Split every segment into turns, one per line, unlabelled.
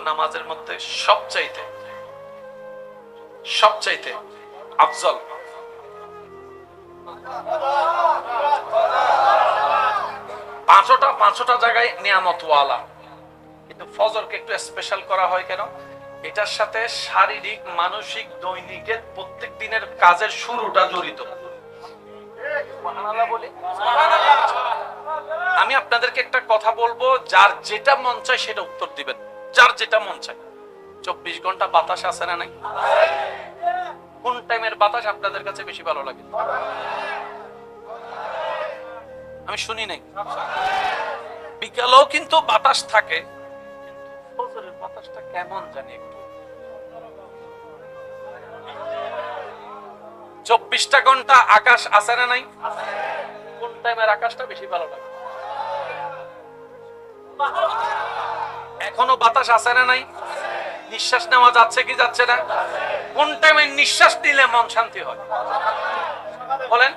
নামাজের মধ্যে সবচাইতে সবচাইতে আফজল। পাঁচটা পাঁচটা জায়গায় নিয়ামতওয়ালা। কিন্তু ফজরকে একটু স্পেশাল করা হয় কেন? এটার সাথে শারীরিক, মানসিক, দৈনিকের প্রত্যেক দিনের কাজের শুরুটা জড়িত। আমি আপনাদেরকে একটা কথা বলব, যার যেটা মন চায় সেটা উত্তর দিবেন। যার যেটা মন চায়। চব্বিশ ঘণ্টা বাতাস আছে না নাই? কোন টাইমের বাতাস আপনাদের কাছে বেশি ভালো লাগে? আমি শুনি নাই। বিকালেও কিন্তু বাতাস থাকে। বাতাসটা কেমন জানি চব্বিশটা ঘণ্টা আকাশ আছে না নাই? কোন টাইমের আকাশটা বেশি ভালো লাগে? এখনও বাতাস আছে না নাই? নিঃশ্বাস নেওয়া যাচ্ছে কি যাচ্ছে না? কোন টাইমে নিঃশ্বাস নিলে মন শান্তি হয়? বলেন।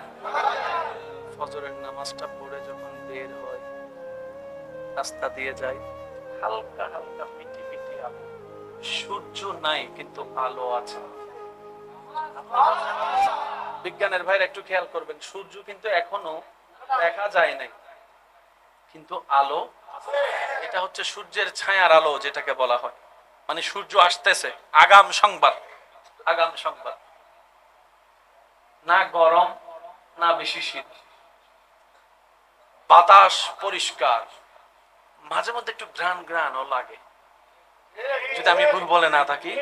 ফজরের নামাজটা পড়ে যখন বের হয়, রাস্তা দিয়ে যায় হালকা হালকা পিটি পিটি আলো। সূর্য নাই, কিন্তু আলো আছে। বিজ্ঞানের ভাইরা একটু খেয়াল করবেন, সূর্য কিন্তু এখনও দেখা যায় নাই, কিন্তু আলো এটা হচ্ছে সূর্যের ছায়ার আলো যেটাকে বলা হয়। মানে সূর্য আসতেছে, আগাম সংবাদ আগাম সংবাদ। না গরম, না বেশি শীত। বাতাস পরিষ্কার। মাঝে মধ্যে একটু গ্রান গ্রানও লাগে। যদি আমি ভুল বলে না থাকি,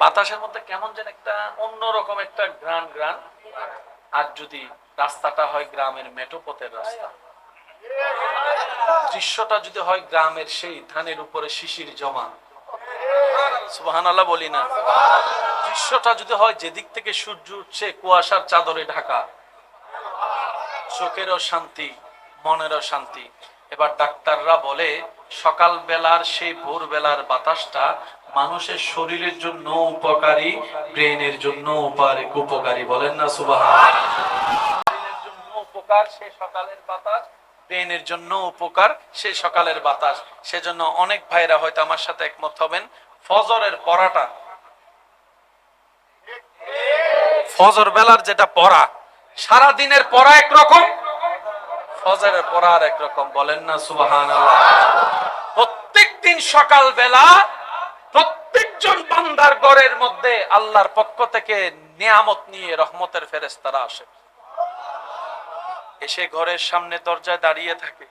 বাতাসের মধ্যে কেমন যেন একটা অন্যরকম একটা গ্রান গ্রান আর যদি রাস্তাটা হয় গ্রামের মেটোপথের রাস্তা দৃশ্যটা যদি হয় গ্রামের সেই ধানের উপরে শিশির জমা বলি না। দৃশ্যটা যদি হয় যেদিক থেকে সূর্য উঠছে কুয়াশার চাদরে ঢাকা। চোখেরও শান্তি, মনেরও শান্তি। এবার ডাক্তাররা বলে সকাল বেলার সেই ভোর বেলার বাতাসটা মানুষের শরীরের জন্য উপকারী, ব্রেনের জন্য উপকারী বলেন না সুবাহ উপকার সে সকালের বাতাস ব্রেনের জন্য উপকার সে সকালের বাতাস। সেজন্য অনেক ভাইরা হয়তো আমার সাথে একমত হবেন, ফজরের পড়াটা। ফজর বেলার যেটা পড়া সারা দিনের পড়া একরকম, ফজরের পড়া আর একরকম। বলেন না সুবাহান প্রত্যেক দিন সকাল বেলা প্রত্যেকজন বান্দার ঘরের মধ্যে আল্লাহর পক্ষ থেকে নিয়ামত নিয়ে রহমতের ফেরেস্তারা আসে। এসে ঘরের সামনে দরজায় দাঁড়িয়ে থাকে।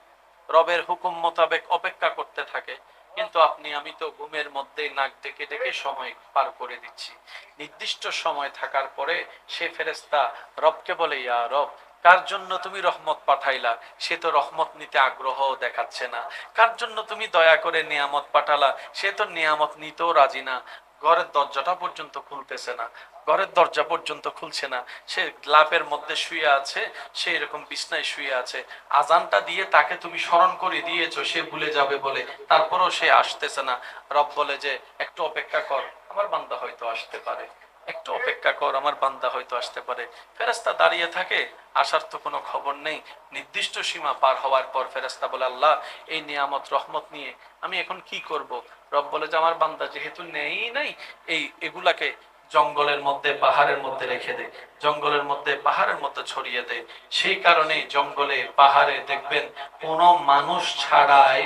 রবের হুকুম মোতাবেক অপেক্ষা করতে থাকে। কিন্তু আপনি, আমি তো ঘুমের মধ্যে নাক ডেকে ডেকে সময় পার করে দিচ্ছি। নির্দিষ্ট সময় থাকার পরে সে ফেরেস্তা রবকে বলে, ইয়া রব, কার জন্য তুমি রহমত পাঠাইলা? সে তো রহমত নিতে আগ্রহ দেখাচ্ছে না। কার জন্য তুমি দয়া করে নিয়ামত পাঠালা? সে তো নিয়ামত নিতেও রাজি না। ঘরের দরজাটা পর্যন্ত খুলতেছে না। ঘরের দরজা পর্যন্ত খুলছে না। সে গ্লাপের মধ্যে শুয়ে আছে, সে এরকম বিছনায় শুয়ে আছে। আজানটা দিয়ে তাকে তুমি স্মরণ করে দিয়েছ, সে ভুলে যাবে বলে। তারপরও সে আসতেছে না। রব বলে যে, একটু অপেক্ষা কর, আমার বান্দা হয়তো আসতে পারে। একটু অপেক্ষা কর, আমার বান্দা হয়তো আসতে পারে। ফেরেস্তা দাঁড়িয়ে থাকে, আসার তো কোনো খবর নেই। নির্দিষ্ট সীমা পার হওয়ার পর ফেরেস্তা বলে, আল্লাহ, এই নিয়ামত, রহমত নিয়ে আমি এখন কি করব? রব বলে যে, আমার বান্দা যেহেতু নেই নাই, এই, এগুলাকে জঙ্গলের মধ্যে, পাহাড়ের মধ্যে রেখে দে। জঙ্গলের মধ্যে, পাহাড়ের মধ্যে ছড়িয়ে দে। সেই কারণে জঙ্গলে, পাহাড়ে দেখবেন কোনো মানুষ ছাড়াই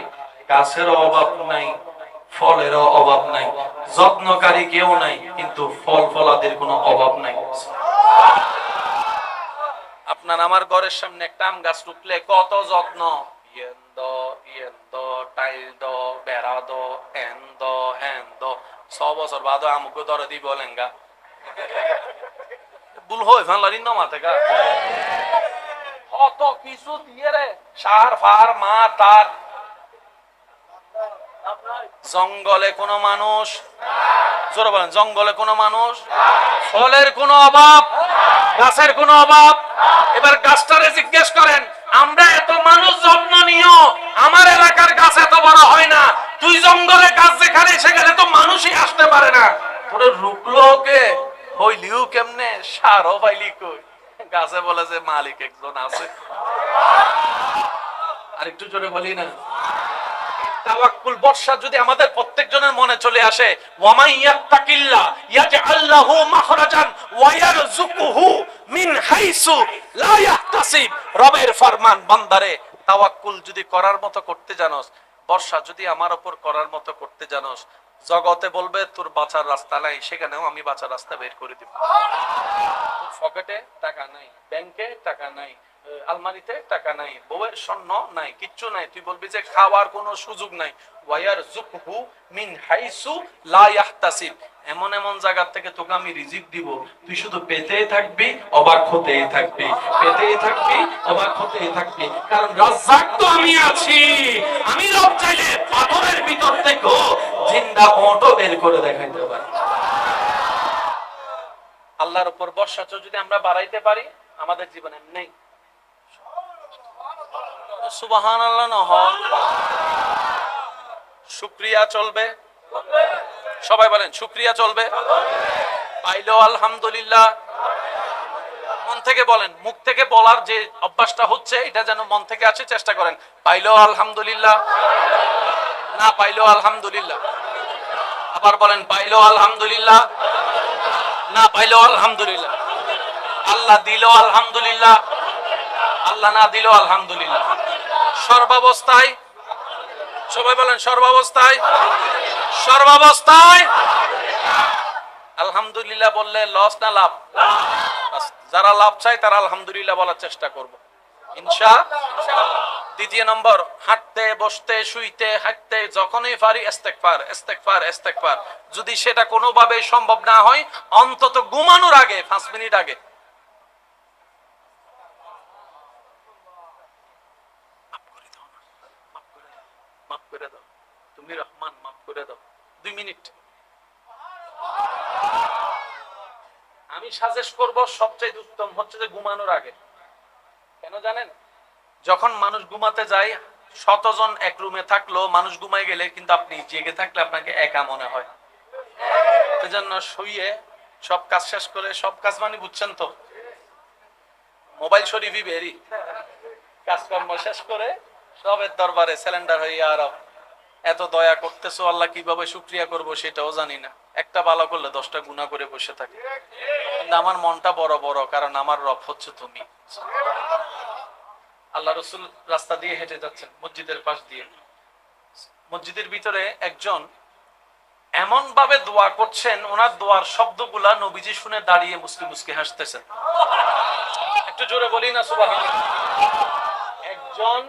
গাছেরও অভাব নাই ফলেরও অভাব নাই। যত্নকারী কেউ নাই, কিন্তু ফল ফলাদের কোনো অভাব নাই। আপনার আমার ঘরের সামনে একটা আম গাছ রুখলে কত যত্ন। দ ইয়েন দ টাইল দ বেড়া দ এন দ হ্যান দ ছ বছর বাদ আমুকে ধরে দিব লেঙ্গা ভুল হই ফানলারি নমা থেকে কত কিছু দিয়ে রে সার ফার মা তার জঙ্গলে কোনো মানুষ জোরে বলেন জঙ্গলে কোনো মানুষ ফলের কোনো অভাব গাছের কোনো অভাব এবার গাছটারে জিজ্ঞেস করেন আমরা এত মানুষ যত্ন নিও, আমার এলাকার গাছ এত বড় হয় না। তুই জঙ্গলে গাছ যেখানে, সেখানে তো মানুষই আসতে পারে না। তোরে রুকলো কে হইলিও কেমনে? সারও পাইলি কই? গাছে বলে যে মালিক একজন আছে। আর একটু জোরে বলি না। তাওয়াক্কুল, বর্ষা যদি আমাদের প্রত্যেকজনের মনে চলে আসে ওয়ামাই ইয়াত্তাকিল্লাহ, ইয়াজআল লাহু মাখরাজান মিন হাইসু লা ইয়াহতাসিব। রবের ফরমান বান্দারে, তাওয়াক্কুল যদি করার মতো করতে জানোস, বর্ষা যদি আমার উপর করার মতো করতে জানোস, জগতে বলবে, তোর বাঁচার রাস্তা নাই, সেখানেও আমি বাঁচার রাস্তা বের করে দিব। পকেটে টাকা নাই, ব্যাংকে টাকা নাই আলমারিতে টাকা নাই, বউয়ের স্বর্ণ নাই, কিচ্ছু নাই। তুই বলবি যে খাওয়ার কোনো সুযোগ নাই। ওয়ায়ার জুকহু মিন হাইসু লা ইয়াহতাসিব। এমন এমন জায়গা থেকে তোকে আমি রিজিক দিব। তুই শুধু পেতেই থাকবি, অবাক হতেই থাকবি। পেতেই থাকবি, অবাক হতেই থাকবি। কারণ রাজ্জাক তো আমি আছি। আমি রব চাইলে পাথরের ভিতর থেকে জিন্দা ওটো বের করে দেখাইতে পারি। আল্লাহর উপর বর্ষা যদি আমরা বাড়াইতে পারি, আমাদের জীবনে নেই সুবাহান আল্লাহ না হয়। শুক্রিয়া চলবে। সবাই বলেন শুক্রিয়া চলবে? পাইলো আলহামদুলিল্লাহ। মন থেকে বলেন, মুখ থেকে বলার যে অভ্যাসটা হচ্ছে, এটা যেন মন থেকে আছে চেষ্টা করেন। পাইলো আলহামদুলিল্লাহ, না পাইলো আলহামদুলিল্লাহ। আবার বলেন পাইলো আলহামদুলিল্লাহ, না পাইলো আলহামদুলিল্লাহ। আল্লাহ দিল আলহামদুলিল্লাহ, আল্লাহ না দিল আলহামদুলিল্লাহ। সর্বাবস্থায়, সবাই বলেন, সর্বাবস্থায়। সর্বাবস্থায় আলহামদুলিল্লাহ বললে লস না লাভ? যারা লাভ চায় তারা আলহামদুলিল্লাহ বলার চেষ্টা করব। ইনশা দ্বিতীয় নম্বর, হাঁটতে, বসতে, শুইতে, হাঁটতে, যখনই পারি ইস্তেগফার ইস্তেগফার ইস্তেগফার। যদি সেটা কোনোভাবে সম্ভব না হয়, অন্তত ঘুমানোর আগে, পাঁচ মিনিট আগে মাফ করে দাও না, মাফ করে দাও, মাফ করে দাও তুমি করে দাও। দুই মিনিট। আমি সাজেস্ট করব সবচেয়ে উত্তম হচ্ছে যে ঘুমানোর আগে। কেন জানেন? যখন মানুষ ঘুমাতে যায়, শতজন এক রুমে থাকল মানুষ ঘুমায় গেলে কিন্তু আপনি জেগে থাকলে আপনাকে একা মনে হয়। সেজন্য শুয়ে সব কাজ শেষ করে, সব কাজ মানে বুঝছেন তো? মোবাইল শরীফই বেরি। কাজকর্ম শেষ করে সবের দরবারে সিলিন্ডার হয়ে আর এত দয়া করতেছো, আল্লাহ কীভাবে শুক্রিয়া করব সেটাও জানি না। একটা ভালো করলে দশটা গুণা করে বসে থাকি। কিন্তু আমার মনটা বড় বড়, কারণ আমার রব হচ্ছে তুমি। আল্লাহ রসুল রাস্তা দিয়ে হেঁটে যাচ্ছেন, মসজিদের পাশ দিয়ে। মসজিদের ভিতরে একজন এমন ভাবে দোয়া করছেন, ওনার দোয়ার শব্দগুলা নবীজি শুনে দাঁড়িয়ে মুসকি মুসকি হাসতেছেন। একটু জোরে বলি না সুবাহ একজন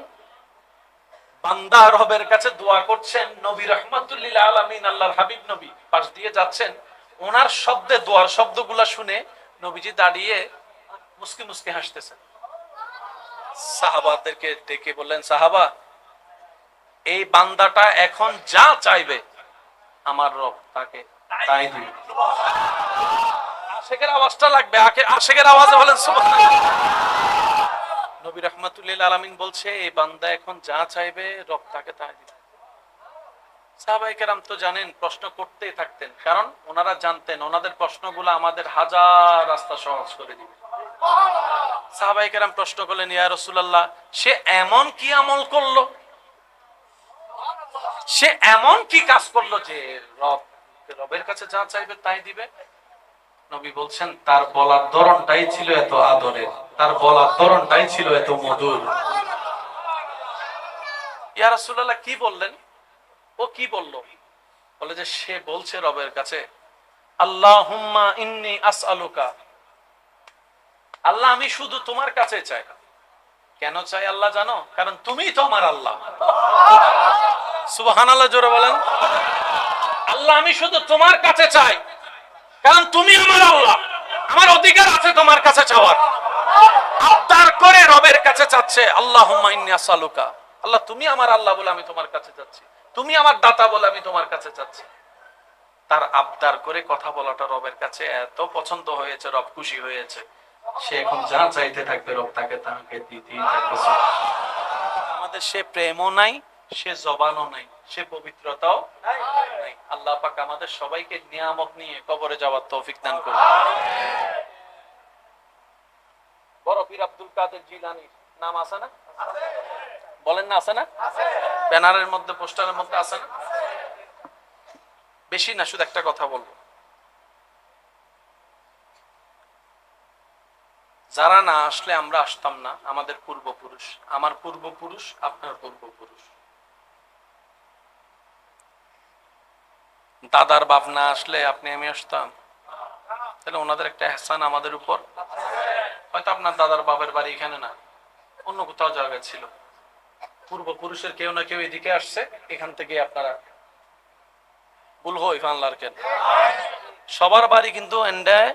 বান্দা রবের কাছে দোয়া করছেন, নবী রহমাতুল্লিল আলামিন, আল্লাহর হাবিব নবী। পাশ দিয়ে যাচ্ছেন। ওনার শব্দে, দোয়ার শব্দগুলা শুনে নবীজি দাঁড়িয়ে মুসকি মুসকি হাসতেছেন। সাহাবাদেরকে ডেকে বললেন, সাহাবা, এই বান্দাটা এখন যা চাইবে, আমার রব তাকে তাই দিবে। আশেকের আওয়াজটা লাগবে। আশেকের আওয়াজে বলেন, সুবহানাল্লাহ। নবী রহমাতুল্লিল আলামিন বলছে এই বান্দা এখন যা চাইবে, রব তাকে তাই দিবে। সাহাবাই তো জানেন, প্রশ্ন করতেই থাকতেন। কারণ ওনারা জানতেন, ওনাদের প্রশ্নগুলো আমাদের হাজার রাস্তা সহজ করে দিবে। প্রশ্ন করলেন, ইয়া রসুলাল্লাহ, সে এমন কি আমল করল? সে এমন কি কাজ করল যে রব, রবের কাছে যা চাইবে তাই দিবে? নবী বলছেন, তার বলার ধরনটাই ছিল এত আদরের, তার বলার ধরনটাই ছিল এত মধুর। ইয়া কি বললেন? ও কি বলল? বলে যে, সে বলছে রবের কাছে, আল্লাহুম্মা ইন্নী আসআলুকা। আল্লাহ, আমি শুধু তোমার কাছে চাই। কেন চাই আল্লাহ জানো? কারণ তুমি তো আমার আল্লাহ। সুবহানাল্লাহ, জোরে বলেন। আল্লাহ, আমি শুধু তোমার কাছে চাই। কারণ তুমি আমার আল্লাহ। আমার অধিকার আছে তোমার কাছে চাওয়ার। আবদার করে রবের কাছে চাচ্ছে আল্লাহ সালুকা আল্লাহ, তুমি আমার আল্লাহ বলে আমি তোমার কাছে যাচ্ছি। তুমি আমার দাতা বলে আমি তোমার কাছে চাচ্ছি তার আবদার করে কথা বলাটা রবের কাছে এত পছন্দ হয়েছে, রব খুশি হয়েছে। সে এখন যা চাইতে থাকবে, রব তাকে তাকে দিতেই থাকবে। আমাদের সে প্রেমও নাই, সে জবানও নাই। সে পবিত্রতাও নাই। আল্লাহ পাক আমাদের সবাইকে নিয়ামত নিয়ে কবরে যাওয়ার তৌফিক দান করুন। বড় পীর আব্দুল কাদের জিলানির নাম আছে না? বলেন না, আছে না? ব্যানারের মধ্যে, পোস্টারের মধ্যে আছে না? বেশি না, শুধু একটা কথা বলব। যারা না আসলে আমরা আসতাম না, আমাদের পূর্বপুরুষ। আমার পূর্বপুরুষ, আপনার পূর্বপুরুষ। দাদার বাপ না আসলে আপনি আমি আসতাম। তাহলে ওনাদের একটা এহসান আমাদের উপর। হয়তো আপনার দাদার বাবার বাড়ি এখানে না, অন্য কোথাও জায়গা ছিল। পূর্বপুরুষের কেউ না কেউ এদিকে আসছে, এখান থেকে আপনারা ভুল হই ফানলার কেন? সবার বাড়ি কিন্তু এন্ডায়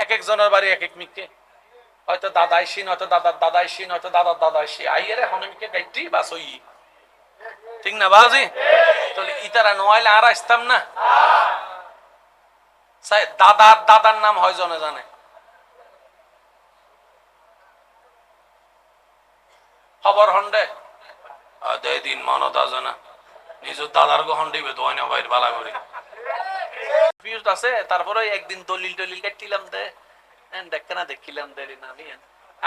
এক একজনের বাড়ি এক এক মিকে। হয়তো দাদাই সিন, হয়তো দাদার দাদাই সিন, হয়তো দাদার দাদাই সি। আইয়ের এখন মিকে গাইটি বাস ওই ঠিক না, বাজি? তাহলে ইতারা নোয়াইলে আর আসতাম না। দাদার দাদার নাম হয় জনে জানে। খবর হন্ডে? দে দিন মনত আছে না। নিজের দাদার গহন দিবে তো হয় না বালা আছে, তারপরে একদিন দলিল টলিল কাটিলাম দে। এন দেখে না, দেখিলাম দে রে নামি এন।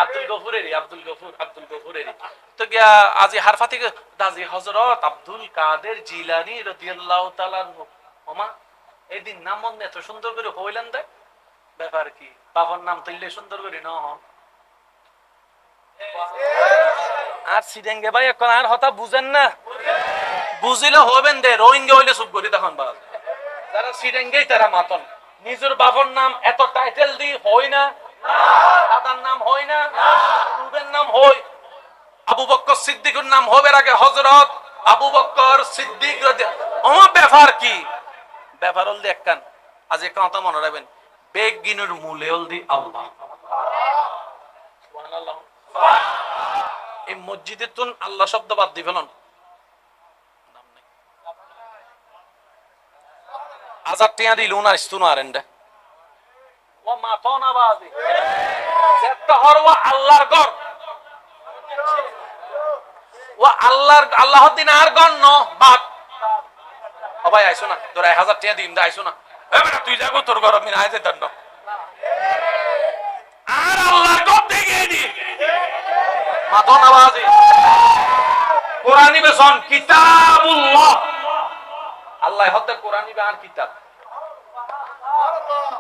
আব্দুল গফুরেরই, আব্দুল গফুর, আব্দুল গফুরেরই। তো গিয়া আজি হারফা থেকে দাজি হজরত আব্দুল কাদের জিলানি রাদিয়াল্লাহু তাআলা ওমা, এদিন নাম মন এত সুন্দর করে হইলেন দে। ব্যাপার কি? বাবার নাম তুললে সুন্দর করে ন। আর সিডেঙ্গে ভাই, এখন আর হতা বুঝেন না। বুঝিলে হবেন দে, রোহিঙ্গা হইলে চুপ করি তখন বাস। যারা সিডেঙ্গেই তারা মাতন। নিজের বাবার নাম এত টাইটেল দি হই না। না আবু বক্কর সিদ্দিকুর নাম হবে আগে হজরত আবু বক্কর সিদ্দিক আমার মূলে হল দি আল্লাহ। এই মসজিদের তুন আল্লাহ শব্দ বাদ দি ফেলন। হাজার টিয়া দিল উনার ইস্তুন আর এন্ডে ও মাথো না বাজি যেটা হর ও আল্লাহর ও আল্লাহর আল্লাহর দিন আর গণ ন, বাপ। ও ভাই, আইসো না, তোর এক হাজার দিন দে, আইসো না। তুই যাগো, তোর ঘর আমি আইতে দণ্ড। আর আল্লাহর গর দেখে দি। মাথো না বাজি কোরআনি বেসন কিতাবুল্লাহ। আল্লাহ হতে কোরআনি আর কিতাব।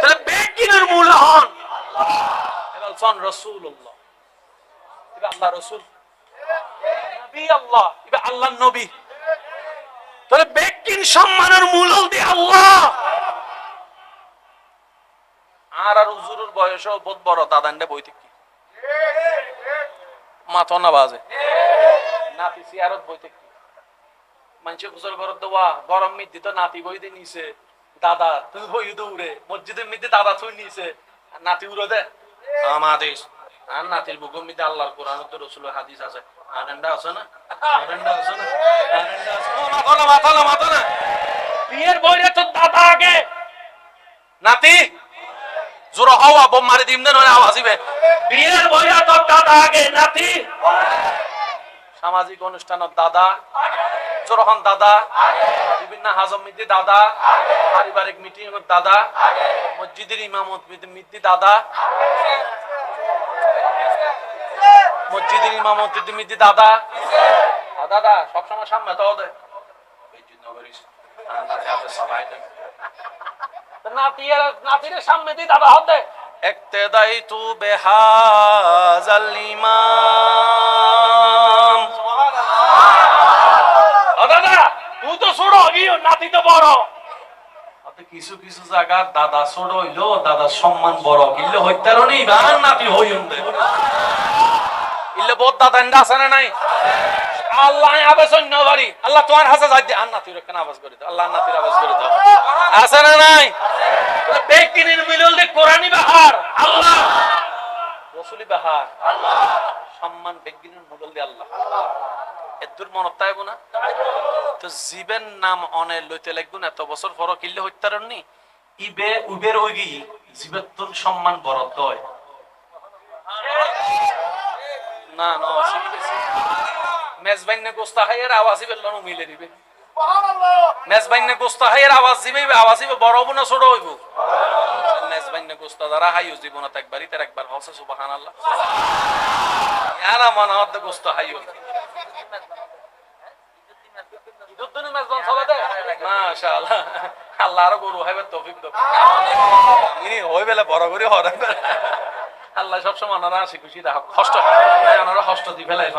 তাহলে বেকিনের মূল হন আর হুজুরের বয়সও বহুত বড় দাদান্ডে বইতে কি? মাথা না বাজে। নাতি সিয়ারত বইতে কি? মানুষের গোসল ঘর দেওয়া গরম মিদ্দি তো নাতি বই দিয়ে নিছে। দাদা তুই বই দৌড়ে মসজিদের মিদ্দি দাদা নিছে। আর নাতি উড়ে দে। আমাদেশ আর নাতির বুকুর মিদ্দি আল্লাহর কোরআন তো রসুলের হাদিস আছে। আনন্দা আছে না? আনন্দা আছে না? আনন্দা আছে। মাথা না মাথা না মাথা না বিয়ের বইরে তো দাদা আগে। নাতি জোর হওয়া বোম মারি দিম দেন আওয়াজ দিবে। বিয়ের বইরা তো দাদা আগে নাতি। সামাজিক অনুষ্ঠানত দাদা জোরহন দাদা। না, হাজম মিদ্দি দাদা। পারিবারিক মিটিং দাদা। মসজিদের ইমামত মিদ্দি দাদা। মসজিদের ইমামত মিদ্দি দাদা। দাদা, সবসময় সামনে তো ওদের। নাতির সামনে দি দাদা হতে একতেদাই তু বেহাজাল ইমাম। তুই তো ছোট গিয়ে নাতি তো বড়। কিছু কিছু জায়গা দাদা ছোট হইল, দাদার সম্মান বড়। ইল্লে হইতারো নেই বা নাতি হইম ইল্লে বহুত দাদা এন্ডা আছে না নাই? আল্লাহ আবাস অন্য বাড়ি। আল্লাহ তোমার হাসে যাই দে আর নাতির আবাস করে দাও। আল্লাহ নাতির আবাস করে দাও। আছে না নাই? বেকিনের মিলল দে কোরআনি বাহার। আল্লাহ। রসুলি বাহার। সম্মান বেগিনের মোগল দিয়ে আল্লাহ। এদুর তাইব না। তো জীবের নাম অনে লইতে লাগবে না, এত বছর পর কিনলে হইতারন নি। ইবে উবের ওই গি জীবের তোর সম্মান না না মেজবাইনে গোস্তা হাইয়ের আওয়াজই বেলন মিলে দিবে। মেজবাইনে গোস্তা হাইয়ের আওয়াজ দিবে আওয়াজ দিবে, বড় হব না, ছোট হইব। মেজবাইনে গোস্তা যারা হাইও জীবনত একবারই, তার একবার হসে সুবহানাল্লাহ। ইয়ারা মনে গোস্ত হাইও মেজবান দেয়? মাশাআল্লাহ। আল্লাহ আরও গরু হইবে তৌফিক দাও। ইনি হই বেলে বড় করে আল্লাহ সবসময় ওনারা হাসি খুশি রাখ কষ্ট ওনারা কষ্ট দি ফেলাই